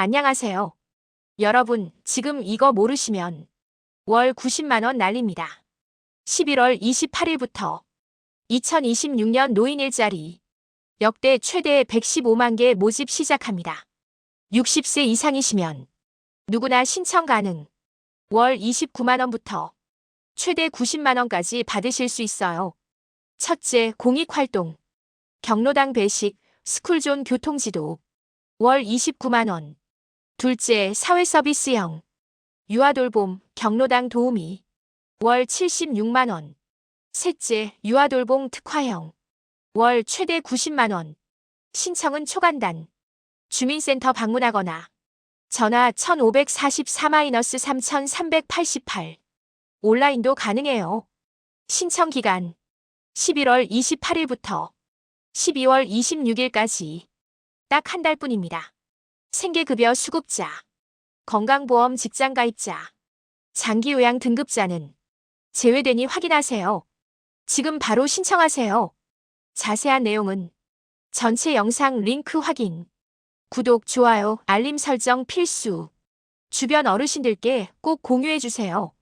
안녕하세요. 여러분, 지금 이거 모르시면 월 90만원 날립니다. 11월 28일부터 2026년 노인 일자리 역대 최대 115만 개 모집 시작합니다. 60세 이상이시면 누구나 신청 가능. 월 29만원부터 최대 90만원까지 받으실 수 있어요. 첫째, 공익활동. 경로당 배식, 스쿨존 교통지도. 월 29만원. 둘째, 사회서비스형. 유아돌봄, 경로당 도우미. 월 76만원. 셋째, 유아돌봄 특화형. 월 최대 90만원. 신청은 초간단. 주민센터 방문하거나 전화 1544-3388 온라인도 가능해요. 신청 기간 11월 28일부터 12월 26일까지 딱 한 달뿐입니다. 생계급여 수급자, 건강보험 직장가입자, 장기요양 등급자는 제외되니 확인하세요. 지금 바로 신청하세요. 자세한 내용은 전체 영상 링크 확인. 구독, 좋아요, 알림 설정 필수. 주변 어르신들께 꼭 공유해주세요.